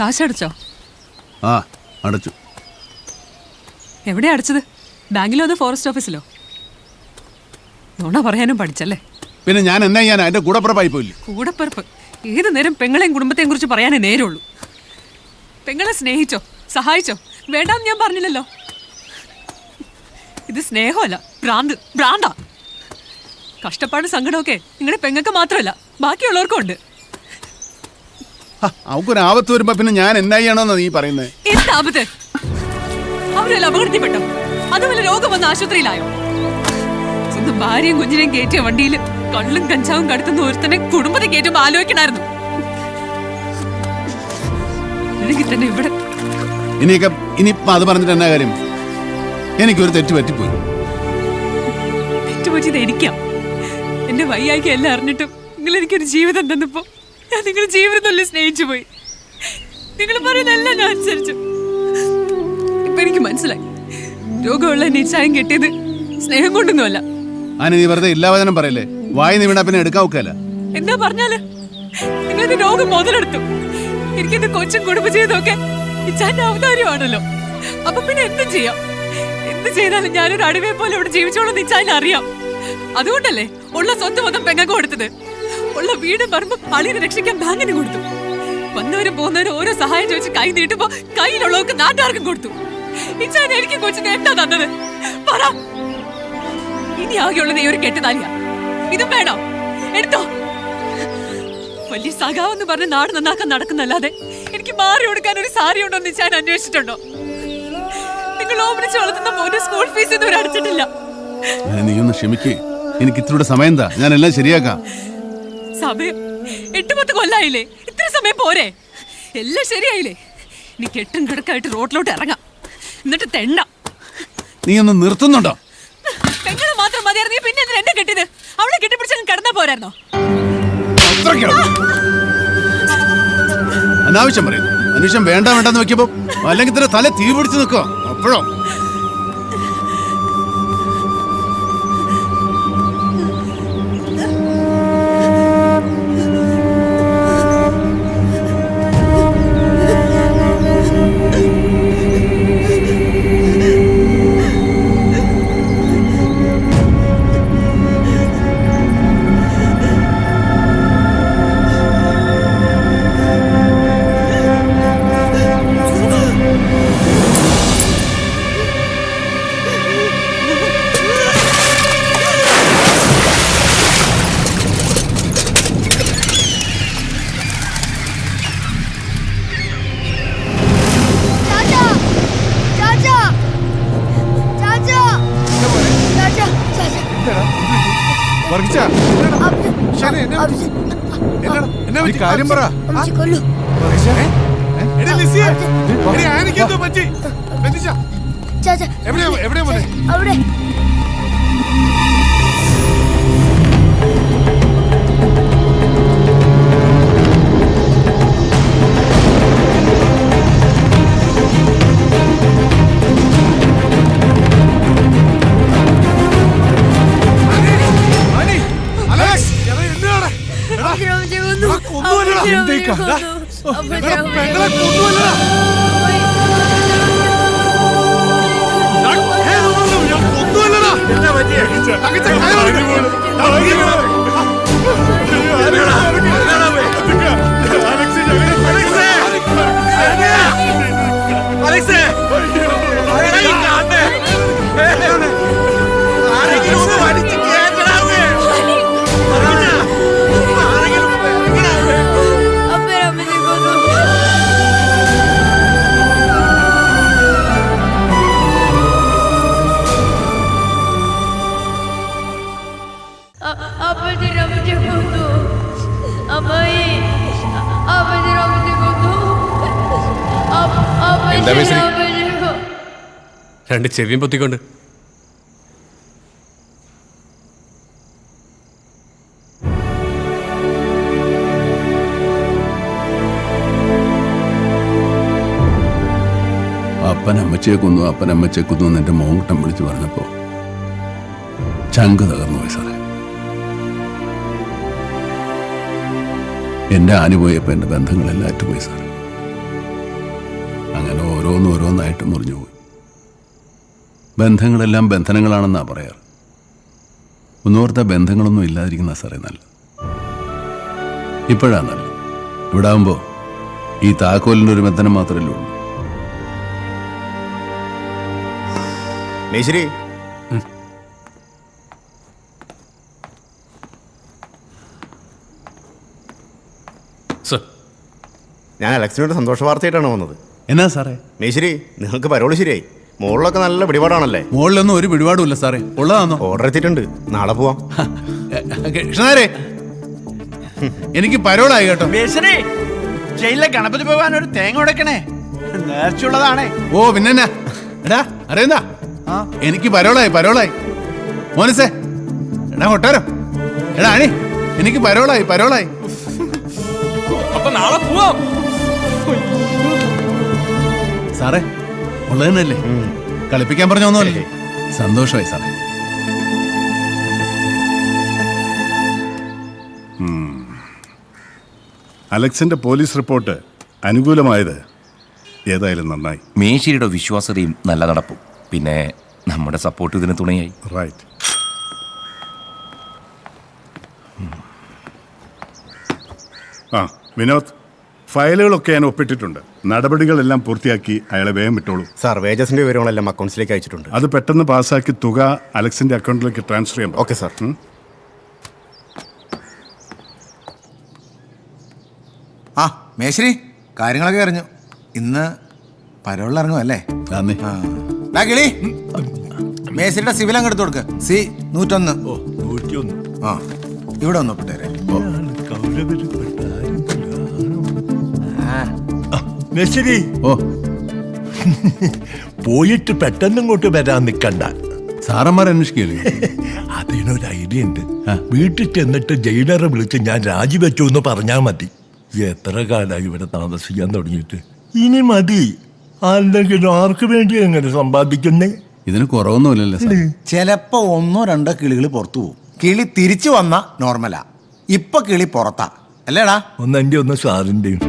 കാശടച്ചോ? ആ അടച്ചു. എവിടെ അടച്ചത്? ബാങ്കിലോ അതോ ഫോറസ്റ്റ് ഓഫീസിലോ? നുണ പറയാനും പഠിച്ചല്ലേ? പിന്നെ ഞാൻ എന്നാ ഞാൻ എന്റെ കൂടപ്പുറപ്പായി പോയില്ലേ? കൂടപ്പിറപ്പ്. ഏത് നേരം പെങ്ങളെയും കുടുംബത്തെയും കുറിച്ച് പറയാനേ നേരമുള്ളൂ പെങ്ങളെ സ്നേഹിച്ചോ? സഹായിച്ചോ? വേണ്ടാന്ന് ഞാൻ പറഞ്ഞില്ലല്ലോ. ഇത് സ്നേഹമല്ല ഭ്രാന്ത് ഭ്രാന്താ. കഷ്ടപ്പാട് സങ്കടമൊക്കെ നിങ്ങളുടെ പെങ്ങൾക്ക് മാത്രമല്ല ബാക്കിയുള്ളവർക്കും ഉണ്ട്. അവക്കൊരു ആപത്ത് വരുമ്പോ പിന്നെ ഞാൻ എന്നാ ചെയ്യണമെന്നാ നീ പറയുന്നത് എന്ത് ആപത്ത്? അവരെല്ലാം അപകടത്തിൽപ്പെട്ടോ? അതുപോലെ രോഗം വന്ന ആശുപത്രിയിലായോ? സ്വന്തം ഭാര്യയും കുഞ്ഞിനെയും കയറ്റിയ വണ്ടിയിൽ കള്ളും കഞ്ചാവും കടത്തുന്ന ഒരുത്തനെ കുടുംബത്തെ കയറ്റുമ്പോ ആലോചിക്കണായിരുന്നു. എനിക്ക് തന്നെ ഇവിടെ ഇനിയൊക്കെ ഇനിയിപ്പം അത് പറഞ്ഞിട്ട് എന്നാ കാര്യം? എനിക്കൊരു തെറ്റ് പറ്റിപ്പോയി. തെറ്റുപറ്റിയത് എനിക്കാം. എന്റെ വയ്യായിക്ക് എല്ലാം അറിഞ്ഞിട്ടും നിങ്ങൾ എനിക്കൊരു ജീവിതം തന്നപ്പോ ഞാൻ നിങ്ങളുടെ ജീവിതം തന്നെ സ്നേഹിച്ചു പോയി. നിങ്ങൾ പറയുന്നതെല്ലാം ഞാൻ അനുസരിച്ചു. ഇപ്പൊ എനിക്ക് മനസ്സിലായി. രോഗമുള്ള നിശ്ചയം കിട്ടിയത് സ്നേഹം കൊണ്ടൊന്നുമല്ല. അതിന് നീ വെറുതെ ഇല്ലാ വചനം പറയല്ലേ? വായി നീ വീണാ പിന്നെ എടുക്കാൻ ഒക്കല്ല എന്താ പറഞ്ഞാൽ? നിങ്ങളുടെ രോഗം മുതലെടുത്തു. എനിക്കിത് കൊച്ചും കുടുംബജീവിതമൊക്കെ ഇച്ചാന്റെ അവതാരമാണല്ലോ. അപ്പൊ പിന്നെ എന്തും ചെയ്യാം? എന്ത് ചെയ്താലും ഞാനൊരു അടിവേ പോലെ ഇവിടെ ജീവിച്ചോളൂ ഇച്ചാൻ അറിയാം. അതുകൊണ്ടല്ലേ ഉള്ള സ്വത്ത് മൊത്തം പെങ്ങൾക്ക് കൊടുത്തത്? ഉള്ള വീടും പറമ്പും അളിയെ രക്ഷിക്കാൻ ബാങ്കിന് കൊടുത്തു. വന്നവരും പോകുന്നവരും ഓരോ സഹായം ചോദിച്ച് കൈ നീട്ടുമ്പോ കയ്യിലുള്ളവർക്ക് നാട്ടുകാർക്കും കൊടുത്തു. ഇച്ചാൻ എനിക്ക് കൊച്ചിന് എന്താ തന്നത്. പറ. ഇനി ആകെയുള്ളത് ഈ ഒരു കെട്ടുതാലിയ ഇതും വേണോ? എടുത്തോ. വലിയ സഖാവെന്ന് പറഞ്ഞ് നാട് നന്നാക്കാൻ നടക്കുന്നല്ലാതെ എനിക്ക് മാറി കൊടുക്കാൻ ഒരു സാരി ഉണ്ടോ എന്ന് ഞാൻ അന്വേഷിച്ചിട്ടുണ്ടോ? നിങ്ങൾ ഓമനിച്ച് വളർത്തുന്ന മോന്റെ സ്കൂൾ ഫീസ് ഇതുവരെ അടച്ചിട്ടില്ല. നീ ഒന്ന് ക്ഷമിക്കേ. എനിക്ക് ഇത്രയുടെ സമയം എന്താ? ഞാൻ എല്ലാം ശരിയാക്കാം. സമയം എട്ട് പത്ത് കൊല്ലായില്ലേ? ഇത്ര സമയം പോരെ? എല്ലാം ശരിയായില്ലേ? ഇനി കെട്ടും കിടക്കായിട്ട് റോട്ടിലോട്ട് ഇറങ്ങാം. എന്നിട്ട് തെണ്ണ നീ ഒന്ന് നിർത്തുന്നുണ്ടോ? പെങ്ങളെ മാത്രം മതിയായിരുന്നു പിന്നെ എന്തിനാ എന്നെ കെട്ടിയത്? അവളെ കെട്ടിപ്പിടിച്ചങ്ങ് കിടന്നാ പോരായിരുന്നോ? അനാവശ്യം പറയുന്നു. മനുഷ്യൻ വേണ്ട വേണ്ടെന്ന് വെക്കുമ്പോ അല്ലെങ്കിൽ തന്നെ തല തീ പിടിച്ച് നിൽക്കുക അപ്പോഴോ? ബന്ധിച്ച പറ എവിടെയാ എവിടെയാ 진짜. 아, 그때 가요. എന്താ? രണ്ട് ചെവിയും പൊത്തിക്കൊണ്ട്. അപ്പൻ അമ്മച്ചിയെ കൊന്നു അപ്പൻ അമ്മച്ചിയെ കൊന്നു എന്ന് എന്റെ മോങ്ങട്ടം വിളിച്ചു പറഞ്ഞപ്പോ ചങ്ക് തകർന്നു പോയി സാറേ. എന്റെ ആനുപോയപ്പോ എന്റെ ബന്ധങ്ങളെല്ലാം അറ്റുപോയി സാർ ഓരോന്ന് ഓരോന്നായിട്ട് മുറിഞ്ഞു പോയി ബന്ധങ്ങളെല്ലാം ബന്ധനങ്ങളാണെന്നാണ് പറയാറ്. ഒന്നോർത്ത ബന്ധങ്ങളൊന്നും ഇല്ലാതിരിക്കുന്ന സാറേ നല്ല. ഇപ്പോഴാണ് നല്ല. ഇവിടെ ആകുമ്പോൾ ഈ താക്കോലിന്റെ ഒരു ബന്ധനം മാത്രമല്ലേ ഉള്ളൂ. മേശ്ശേരി ഞാൻ അലക്സിനോട് സന്തോഷ വാർത്തയായിട്ടാണ് വന്നത്. എന്നാ സാറേ? മേശ്ശേരി നിങ്ങൾക്ക് പരോൾ ശരിയായി. മുകളിലൊക്കെ നല്ല പിടിപാടാണല്ലേ? മുകളിലൊന്നും ഒരു പിടിപാടുമില്ല സാറേ. ഉള്ളതാണോ ഓർഡർ എത്തിയിട്ടുണ്ട്. നാളെ പോവാം. കൃഷ്ണാരെ! എനിക്ക് പരോളായി കേട്ടോ. മേശ്ശേരി ജയിലിലെ ഗണപതി ഭഗവാൻ ഒരു തേങ്ങ ഉടക്കണേ. നേർച്ചുള്ളതാണേ ഓ പിന്നെ എടാ അറിയുന്നാ? എനിക്ക് പരോളായി പരോളായി. മോനസേ എടാ കൊട്ടാരോ. എടാ അണി എനിക്ക് പരോളായി പരോളായി. അപ്പൊ നാളെ പോവാം. സാറേ ഉള്ളത് തന്നെയല്ലേ കളിപ്പിക്കാൻ പറഞ്ഞൊന്നുമല്ലേ സന്തോഷമായി സാറേ. അലക്സിന്റെ പോലീസ് റിപ്പോർട്ട് അനുകൂലമായത് ഏതായാലും നന്നായി. മേശിരിയുടെ വിശ്വാസതയും നല്ല നടപ്പും. പിന്നെ നമ്മുടെ സപ്പോർട്ട് ഇതിന് തുണയായി. റൈറ്റ് ആ വിനോദ്. ഫയലുകളൊക്കെ ഞാൻ ഒപ്പിട്ടിട്ടുണ്ട്. നടപടികളെല്ലാം പൂർത്തിയാക്കി അയാളെ വേഗം വിട്ടോളൂ. സാർ വേജസിന്റെ വിവരങ്ങളെല്ലാം അക്കൗണ്ട്സിലേക്ക് അയച്ചിട്ടുണ്ട്. അത് പെട്ടെന്ന് പാസ്സാക്കി തുക അലക്സിന്റെ അക്കൗണ്ടിലേക്ക് ട്രാൻസ്ഫർ ചെയ്യാം ഓക്കെ സാർ. ആ മേശ്രി കാര്യങ്ങളൊക്കെ അറിഞ്ഞു. ഇന്ന് പരോളിൽ ഇറങ്ങും അല്ലേ ആ. കിളി. മേശ്രിയുടെ സിവിൽ അങ്ങ് എടുത്തു കൊടുക്ക്. സി നൂറ്റൊന്ന്. ആ ഇവിടെ ഒന്ന് ഒപ്പിട്ടേരെ മെസ്സിരി ഓ. പോയിട്ട് പെട്ടെന്ന് ഇങ്ങോട്ട് വരാൻ നിൽക്കണ്ട സാറന്മാർ അന്വേഷിക്കില്ലേ അതിനൊരു ഐഡിയ ഉണ്ട്. വീട്ടിൽ ചെന്നിട്ട് ജയിലറെ വിളിച്ച് ഞാൻ രാജിവെച്ചു എന്ന് പറഞ്ഞാൽ മതി. എത്ര കാലമായി ഇവിടെ താമസിക്കാൻ തുടങ്ങിയിട്ട്? ഇനി മതി. അല്ലെങ്കിൽ ആർക്ക് വേണ്ടി എങ്ങനെ സമ്പാദിക്കുന്നേ? ഇതിന് കുറവൊന്നുമില്ലല്ലോ ചിലപ്പോ ഒന്നോ രണ്ടോ കിളികൾ പുറത്തു പോകും കിളി തിരിച്ചു വന്ന നോർമലാ. ഇപ്പൊ കിളി പുറത്താ. അല്ലേടാ? ഒന്ന് എന്റെ ഒന്ന് സാറിന്റെയും.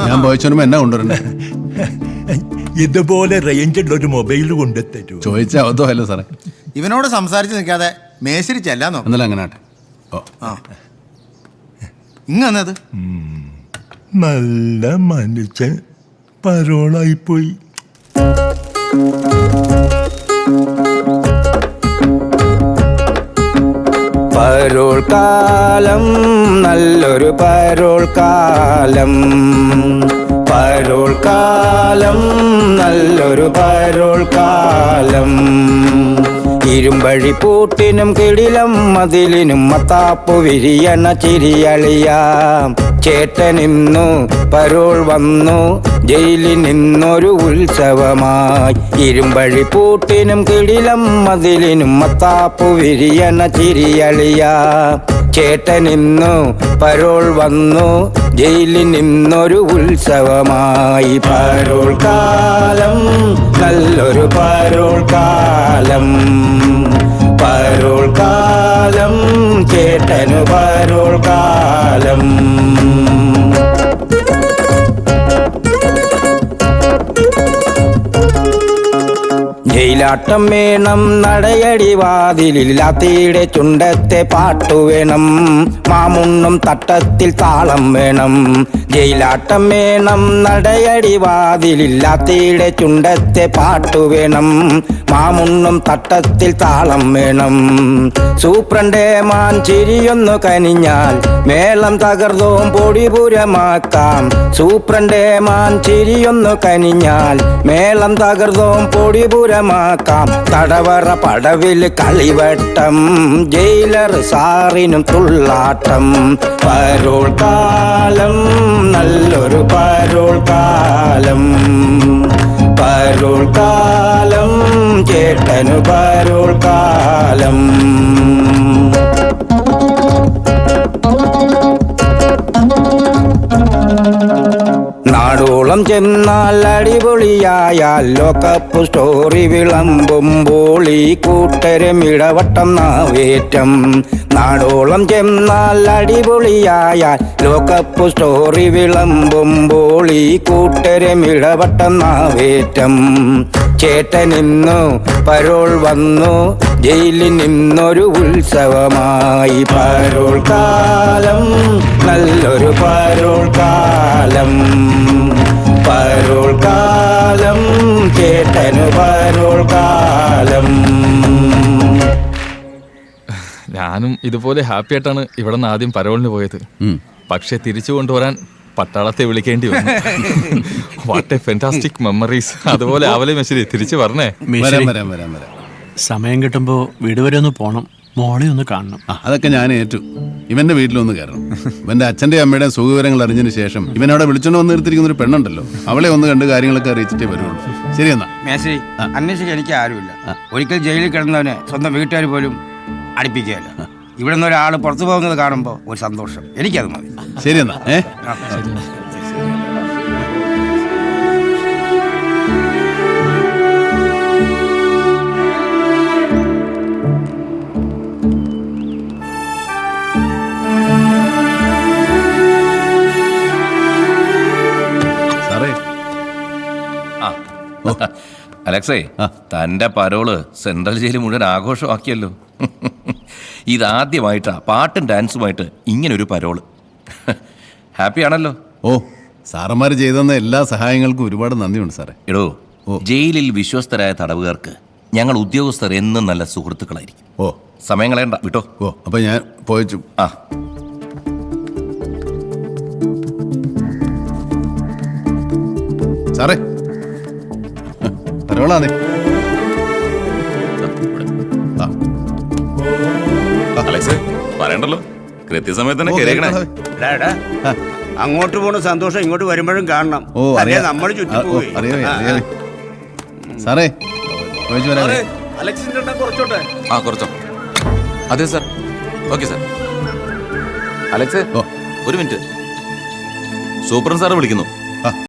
ഞാൻ പോയച്ചോനുമ്പോ എന്നാ കൊണ്ടുവരണ്ടേ ഇതുപോലെ റേഞ്ച് ഉള്ള ഒരു മൊബൈൽ കൊണ്ട് തരൂ ചോദിച്ച അബദ്ധമല്ല സാറേ? ഇവനോട് സംസാരിച്ച് നിൽക്കാതെ മേശരിച്ചല്ല നോക്കും. എന്നാലും അങ്ങനെ ആട്ടെ. ഓ. ആ. നല്ല മനുഷ്യൻ. പരോളായിപ്പോയി. പരോൾ കാലം നല്ലൊരു പരോൾ കാലം. പരോൾ കാലം നല്ലൊരു പരോൾ കാലം. ഇരുമ്പഴി പൂട്ടിനും കിടിലം മതിലിനും മത്താപ്പു വിരിയണ ചിരിയളിയാം. ചേട്ടനിന്നു പരോൾ വന്നു ജയിലിൽ നിന്നൊരു ഉത്സവമായി. ഇരുമ്പഴി പൂട്ടിനും കിടിലം മതിലിനും മത്താപ്പു വിരിയണ ചിരിയളിയാം. ചേട്ടനിന്നു പരോൾ വന്നു ജയിലിൽ നിന്നൊരു ഉത്സവമായി പരോൾ കാലം നല്ലൊരു പരോൾ കാലം. പരോൾ കാലം ചേട്ടനു പരോൾ കാലം. ജയിലാട്ടം വേണം നടയടി വാതിലില്ലാത്തയുടെ ചുണ്ടത്തെ പാട്ടു വേണം. മാമുണ്ണും തട്ടത്തിൽ താളം വേണം. ജയിലാട്ടം വേണം നടയടി വാതിലില്ലാത്തയുടെ ചുണ്ടത്തെ പാട്ടു വേണം. മാമുണ്ണും തട്ടത്തിൽ താളം വേണം. സൂപ്രണ്ടേ മാൻ ചിരിയൊന്നു കനിഞ്ഞാൽ മേളം തകർന്നോം പൊടിപുരമാക്കാം. സൂപ്രണ്ടേ മാൻ ചിരിയൊന്നു കനിഞ്ഞാൽ മേളം തകർന്നോം പൊടിപുരമാക്കാം. തടവറ പടവിൽ കളിവട്ടം ജയിലർ സാറിനും തുള്ളാട്ടം. പരോൾ കാലം നല്ലൊരു പരോൾ കാലം. പരോൾ കാലം ചേട്ടനു പരോൾ കാലം. നാടോളം ചെന്നാൽ അടിപൊളിയായാൽ ലോകപ്പ് സ്റ്റോറി വിളമ്പുമ്പോൾ ഈ കൂട്ടരും ഇടവട്ടം നാവേറ്റം. നാടോളം ചെന്നാൽ അടിപൊളിയായാൽ ലോകപ്പ് സ്റ്റോറി വിളമ്പുമ്പോൾ ഈ കൂട്ടരും ഇടവട്ടം നാവേറ്റം. ചേട്ടൻ ഇന്നു പരോൾ വന്നു. ജയിലിൽ നിന്നൊരു ഉത്സവമായി. പരോൾ കാലം നല്ലൊരു പരോൾ കാലം. ഞാനും ഇതുപോലെ ഹാപ്പി ആയിട്ടാണ് ഇവിടെ നിന്ന് ആദ്യം പരോളിന് പോയത്. പക്ഷെ തിരിച്ചു കൊണ്ടുവരാൻ പട്ടാളത്തെ വിളിക്കേണ്ടി വന്നു. വാട്ട് എ ഫെന്റാസ്റ്റിക് മെമ്മറീസ് അതുപോലെ ആവലെ മെസ്സിരി തിരിച്ചു പറഞ്ഞേ സമയം കിട്ടുമ്പോ വീട് വരെ ഒന്ന് പോണം. മോളെ ഒന്ന് കാണണം. അതൊക്കെ ഞാൻ ഏറ്റു. ഇവന്റെ വീട്ടിലൊന്ന് കയറണം. ഇവന്റെ അച്ഛന്റെ അമ്മയുടെ സുഖവിവരങ്ങൾ അറിഞ്ഞതിന് ശേഷം ഇവൻ അവിടെ വിളിച്ചോണ്ട് വന്ന് നിർത്തിയിരിക്കുന്ന ഒരു പെണ്ണുണ്ടല്ലോ. അവളെ ഒന്ന് കണ്ട് കാര്യങ്ങളൊക്കെ അറിയിച്ചിട്ടേ വരുള്ളൂ. ശരി എന്നാ. മേശരി അന്വേഷിക്കാൻ എനിക്ക് ആരുമില്ല. ഒരിക്കൽ ജയിലിൽ കിടന്നവനെ സ്വന്തം വീട്ടുകാർ പോലും അടുപ്പിക്കുകയല്ല. ഇവിടെ നിന്ന് ഒരാൾ പുറത്തു പോകുന്നത് കാണുമ്പോൾ ഒരു സന്തോഷം. എനിക്കത് മതി. ശരി എന്നാ. ഏ? സാറേ. ആ. അലക്സേ തന്റെ പരോൾ സെൻട്രൽ ജയിൽ മുഴുവൻ ആഘോഷമാക്കിയല്ലോ. ഇതാദ്യമായിട്ടാ പാട്ടും ഡാൻസുമായിട്ട് ഇങ്ങനെ ഒരു പരോൾ. ഹാപ്പി ആണല്ലോ ഓ സാറന്മാർ ചെയ്തെന്ന എല്ലാ സഹായങ്ങൾക്കും ഒരുപാട് നന്ദിയുണ്ട് സാറേ. എടോ ജയിലിൽ വിശ്വസ്തരായ തടവുകാർക്ക് ഞങ്ങൾ ഉദ്യോഗസ്ഥർ എന്നും നല്ല സുഹൃത്തുക്കളായിരിക്കും. ഓ. സമയം കളയണ്ട വിട്ടോ? ഓ അപ്പൊ ഞാൻ പോയച്ചു. ആ. സാറേ പരോളാന്നേ പറയണ്ടല്ലോ കൃത്യസമയത്ത് തന്നെ കയറിയേക്കണേ. അങ്ങോട്ട് പോണ സന്തോഷം ഇങ്ങോട്ട് വരുമ്പോഴും കാണണം. ഓ അറിയാം. നമ്മൾ ആ, ഓ, അറിയാമേ അറിയാമേ സാറേ പോയിച്ചു വരാമേ അലക്സിന്റെ എണ്ണം കുറച്ചോട്ടെ. ആ കുറച്ചോ. അതെ സാർ. Okay sir. അലക്സ് ഓ. ഒരു മിനിറ്റ്. സൂപ്രൻ സാറ് വിളിക്കുന്നു.